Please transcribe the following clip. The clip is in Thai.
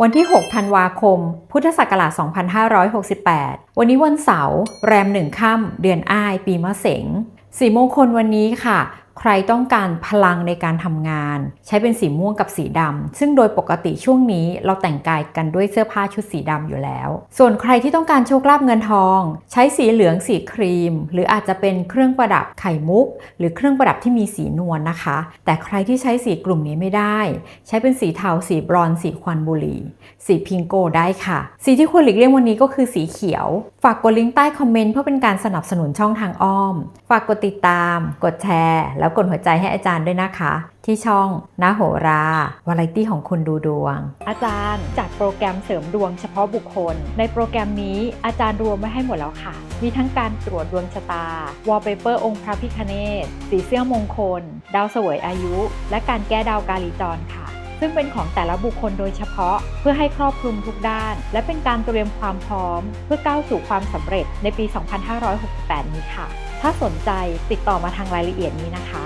วันที่ 6 ธันวาคม พุทธศักราช 2568 วันนี้วันเสาร์ แรมหนึ่งค่ำเดือนอ้าย ปีมะเสงสีมงคลวันนี้ค่ะ ใครต้องการพลังในการทำงาน ใช้เป็นสีม่วงกับสีดำซึ่งโดยปกติช่วงนี้เราแต่งกายกันด้วยเสื้อผ้าชุดสีดำอยู่แล้ว ส่วนใครที่ต้องการโชคลาภเงินทอง ใช้สีเหลืองสีครีม หรืออาจจะเป็นเครื่องประดับไข่มุก หรือเครื่องประดับที่มีสีนวลนะคะ แต่ใครที่ใช้สีกลุ่มนี้ไม่ได้ ใช้เป็นสีเทาสีบรอนสีควันบุหรี่สีพิงโกได้ค่ะ สีที่ควรหลีกเลี่ยงวันนี้ก็คือสีเขียว ฝากกดลิงก์ใต้คอมเมนต์เพื่อเป็นการสนับสนุนช่องทางอ้อม ฝากกดติดตาม กดแชร์แล้วกดหัวใจให้อาจารย์ด้วยนะคะ ที่ช่องนาโหราวาไรตี้ของคนดูดวง อาจารย์จัดโปรแกรมเสริมดวงเฉพาะบุคคล ในโปรแกรมนี้อาจารย์รวมไว้ให้หมดแล้วค่ะ มีทั้งการตรวจดวงชะตาวอลเปเปอร์องค์พระพิคเนศสีเสื้อมงคล ดาวสวยอายุ และการแก้ดาวกาลีจรค่ะซึ่งเป็นของแต่ละบุคคลโดยเฉพาะ เพื่อให้ครอบคลุมทุกด้าน และเป็นการเตรียมความพร้อม เพื่อก้าวสู่ความสำเร็จในปี 2568 นี้ค่ะ ถ้าสนใจติดต่อมาทางรายละเอียดนี้นะคะ